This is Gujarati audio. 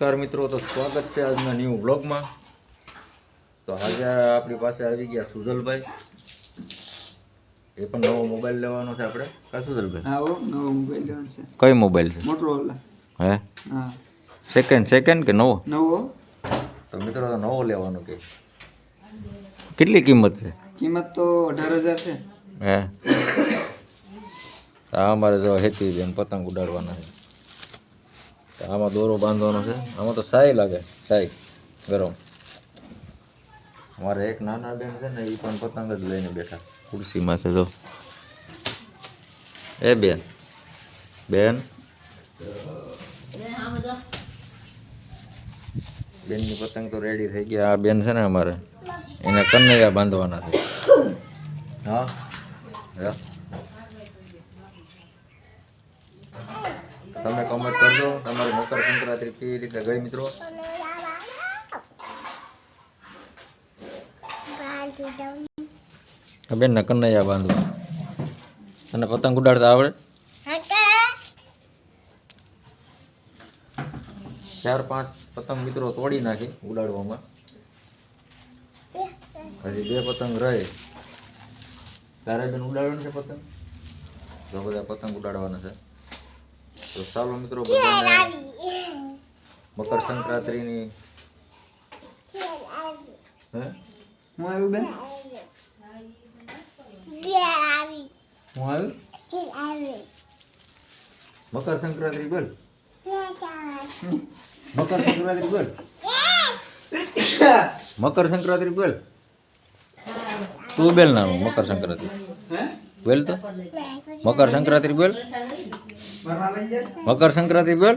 નમસ્કાર મિત્રો તો સ્વાગત છે આજના ન્યૂ બ્લોગમાં તો આજે આપણી પાસે આવી ગયા સુજલભાઈ. એ પણ નવો મોબાઈલ લેવાનો છે આપણે. કા સુજલભાઈ? આવો નવો મોબાઈલ લેવાનો છે. કઈ મોબાઈલ છે? મોટરોલા હે? હા. સેકન્ડ સેકન્ડ કે નવો? નવો તો મિત્રો તો નવો લેવાનો કે. કેટલી કિંમત છે? કિંમત તો અઢાર હજાર છે. હે? આ અમારે જો હેતી બેન પતંગ ઉડાડવાના છે. આમાં દોરો બાંધવાનો છે. આમાં તો સાય લાગે સાય ગરમ. અમારે એક નાના બેન છે ને એ પણ પતંગ જ લઈને બેઠા. ખુરશીમાં છે, જો. એ બેન બેન. બેનની પતંગ તો રેડી થઈ ગયા. આ બેન છે ને અમારે, એને કન્નૈયા બાંધવાના છે. હા તમે કમેન્ટ કરજો. તમારી મકર સંક્રાંતિ કેવી રીતે ગઈ મિત્રો? બેન ને કન્નૈયા બાંધવા. અને પતંગ ઉડાડતા આવડે? ચાર પાંચ પતંગ મિત્રો તોડી નાખી ઉડાડવામાં. હજી બે પતંગ રહે. તારે બેન ઉડાડવાનું છે પતંગ? તો બધા પતંગ ઉડાડવાના છે. તો ચાલો મિત્રો બધાને મકર સંક્રાંતિની હે હું આવ્યું બેન હું આવ્યું મકર સંક્રાંતિ બોલ મકર સંક્રાંતિ બોલ મકર સંક્રાંતિ બોલ તું બેલ નામ મકર સંક્રાંતિ. બેલ તો? મકર સંક્રાંતિ બેલ? મકર સંક્રાંતિ બોલ.